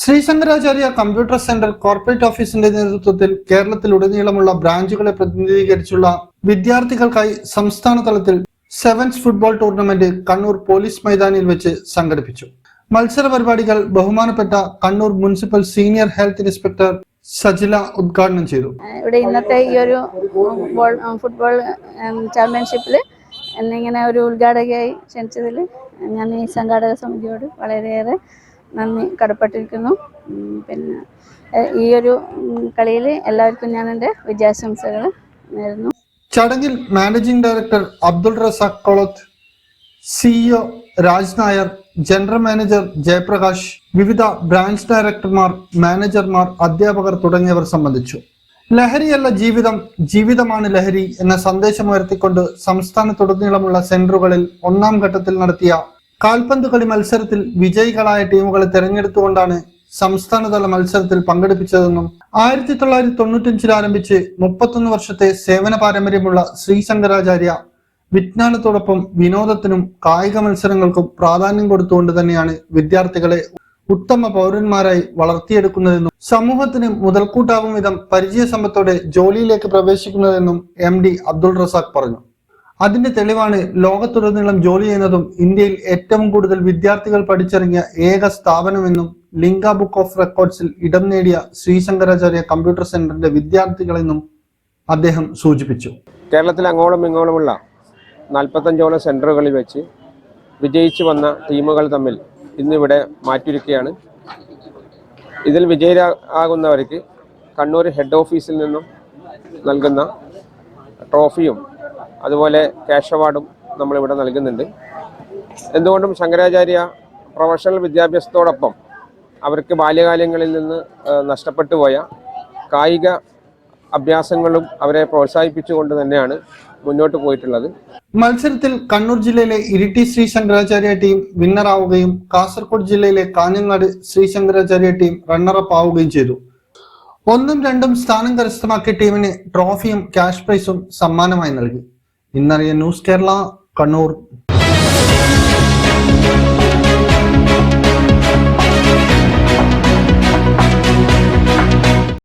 Sree Sankaracharya computer centre corporate ഓഫീസിന്റെ നേതൃത്വത്തിൽ കേരളത്തിലുടനീളമുള്ള ബ്രാഞ്ചുകളെ പ്രതിനിധീകരിച്ചുള്ള വിദ്യാർത്ഥികൾക്കായി സംസ്ഥാന തലത്തിൽ sevens football tournament Kannur police മൈതാനിയിൽ വെച്ച് സംഘടിപ്പിച്ചു. മത്സര പരിപാടികൾ ബഹുമാനപ്പെട്ട Kannur municipal senior health inspector Sajila ഉദ്ഘാടനം ചെയ്തു. ഇവിടെ ഇന്നത്തെ ഈ ഒരു ഫുട്ബോൾ ചാമ്പ്യൻഷിപ്പിൽ എന്നിങ്ങനെ ഒരു ഉദ്ഘാടകയായി ക്ഷണിച്ചതിൽ ഞാൻ ഈ സംഘാടക സമിതിയോട് വളരെയേറെ നന്ദി കടപ്പെട്ടിരിക്കുന്നു. പിന്നെ ഈ ഒരു കളിയിൽ എല്ലാവർക്കും ഞാൻ എന്റെ വിജയാശംസകൾ നേരുന്നു. ചടങ്ങിൽ managing director Abdul Razak Kolath CEO Raj Nair general manager Jayaprakash വിവിധ ബ്രാഞ്ച് ഡയറക്ടർമാർ മാനേജർമാർ അധ്യാപകർ തുടങ്ങിയവർ സംബന്ധിച്ചു. ലഹരിയല്ല ജീവിതം ജീവിതമാണ് ലഹരി എന്ന സന്ദേശം സന്ദേശമുയർത്തിക്കൊണ്ട് സംസ്ഥാനത്തുടനീളമുള്ള സെന്ററുകളിൽ ഒന്നാം ഘട്ടത്തിൽ നടത്തിയ കാൽപന്ത് കളി മത്സരത്തിൽ വിജയികളായ ടീമുകളെ തെരഞ്ഞെടുത്തുകൊണ്ടാണ് സംസ്ഥാനതല മത്സരത്തിൽ പങ്കെടുപ്പിച്ചതെന്നും ആയിരത്തി തൊള്ളായിരത്തി തൊണ്ണൂറ്റഞ്ചിൽ ആരംഭിച്ച് മുപ്പത്തൊന്ന് വർഷത്തെ സേവന പാരമ്പര്യമുള്ള ശ്രീശങ്കരാചാര്യ വിജ്ഞാനത്തോടൊപ്പം വിനോദത്തിനും കായിക മത്സരങ്ങൾക്കും പ്രാധാന്യം കൊടുത്തുകൊണ്ട് തന്നെയാണ് വിദ്യാർത്ഥികളെ ഉത്തമ പൗരന്മാരായി വളർത്തിയെടുക്കുന്നതെന്നും സമൂഹത്തിന് മുതൽക്കൂട്ടാവും വിധം പരിചയസമ്പത്തോടെ ജോലിയിലേക്ക് പ്രവേശിക്കുന്നതെന്നും എം ഡി അബ്ദുൾ റസാഖ് പറഞ്ഞു. അതിന്റെ തെളിവാണ് ലോകത്തുടനീളം ജോലി ചെയ്യുന്നതും ഇന്ത്യയിൽ ഏറ്റവും കൂടുതൽ വിദ്യാർത്ഥികൾ പഠിച്ചിറങ്ങിയ ഏക സ്ഥാപനമെന്നും ലിങ്ക ബുക്ക് ഓഫ് റെക്കോർഡ്സിൽ ഇടം നേടിയ ശ്രീശങ്കരാചാര്യ കമ്പ്യൂട്ടർ സെന്ററിന്റെ വിദ്യാർത്ഥികളെന്നും അദ്ദേഹം സൂചിപ്പിച്ചു. കേരളത്തിൽ അങ്ങോളം ഇങ്ങോളമുള്ള നാൽപ്പത്തഞ്ചോളം സെന്ററുകളിൽ വെച്ച് വിജയിച്ചു വന്ന ടീമുകൾ തമ്മിൽ ഇന്നിവിടെ മാറ്റിയിരിക്കുകയാണ്. ഇതിൽ വിജയരാകുന്നവർക്ക് കണ്ണൂർ ഹെഡ് ഓഫീസിൽ നിന്നും നൽകുന്ന ട്രോഫിയും അതുപോലെ ക്യാഷ് അവാർഡും നമ്മളിവിടെ നൽകുന്നുണ്ട്. എന്തുകൊണ്ടും ശങ്കരാചാര്യ പ്രൊഫഷണൽ വിദ്യാഭ്യാസത്തോടൊപ്പം അവർക്ക് ബാല്യകാലങ്ങളിൽ നിന്ന് നഷ്ടപ്പെട്ടു പോയ കായിക അഭ്യാസങ്ങളും അവരെ പ്രോത്സാഹിപ്പിച്ചുകൊണ്ട് തന്നെയാണ് മുന്നോട്ട് പോയിട്ടുള്ളത്. മത്സരത്തിൽ കണ്ണൂർ ജില്ലയിലെ ഇരിട്ടി ശ്രീ ശങ്കരാചാര്യ ടീം വിന്നറാവുകയും കാസർഗോഡ് ജില്ലയിലെ Kanhangad Shri Shankaracharya team runner up ആവുകയും ചെയ്തു. ഒന്നും രണ്ടും സ്ഥാനം കരസ്ഥമാക്കിയ ടീമിന് ട്രോഫിയും ക്യാഷ് പ്രൈസും സമ്മാനമായി നൽകി. ഇന്നറിയ ന്യൂസ് കേരള കണ്ണൂർ.